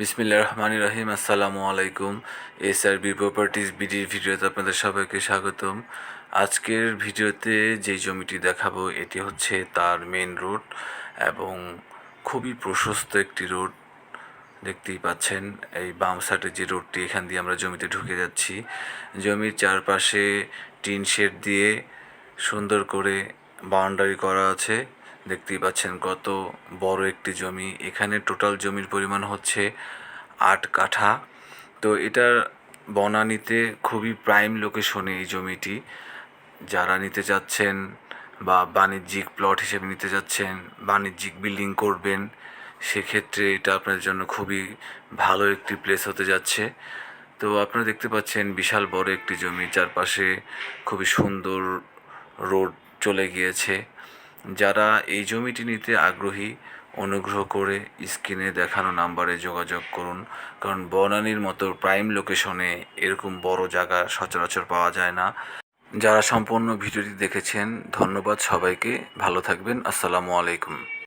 বিসমিল্লা রহমান রহিম, আসসালামু আলাইকুম। S R B properties বিডির ভিডিওতে আপনাদের সবাইকে স্বাগতম। আজকের ভিডিওতে যে জমিটি দেখাবো, এটি হচ্ছে তার মেন রোড এবং খুবই প্রশস্ত একটি রোড দেখতেই পাচ্ছেন, এই বাম সাইডে যে রোডটি এখান দিয়ে আমরা জমিতে ঢুকে যাচ্ছি। জমির চারপাশে টিন শেড দিয়ে সুন্দর করে বাউন্ডারি করা আছে। দেখতেই পাচ্ছেন কত বড় একটি জমি। এখানে টোটাল জমির পরিমাণ হচ্ছে আট কাঠা। তো এটা বনানীতে খুবই প্রাইম লোকেশনে এই জমিটি। যারা নিতে যাচ্ছেন বা বাণিজ্যিক প্লট হিসেবে নিতে যাচ্ছেন বাণিজ্যিক বিল্ডিং করবেন, সেক্ষেত্রে এটা আপনার জন্য খুবই ভালো একটি প্লেস হতে যাচ্ছে। তো আপনারা দেখতে পাচ্ছেন বিশাল বড় একটি জমি, চারপাশে খুবই সুন্দর রোড চলে গিয়েছে। যারা এই জমিটি নিতে আগ্রহী, অনুগ্রহ করে স্ক্রিনে দেখানো নাম্বারে যোগাযোগ করুন, কারণ বনানীর মতো প্রাইম লোকেশনে এরকম বড় জায়গা সচরাচর পাওয়া যায় না। যারা সম্পূর্ণ ভিডিওটি দেখেছেন, ধন্যবাদ সবাইকে। ভালো থাকবেন। আসসালামু আলাইকুম।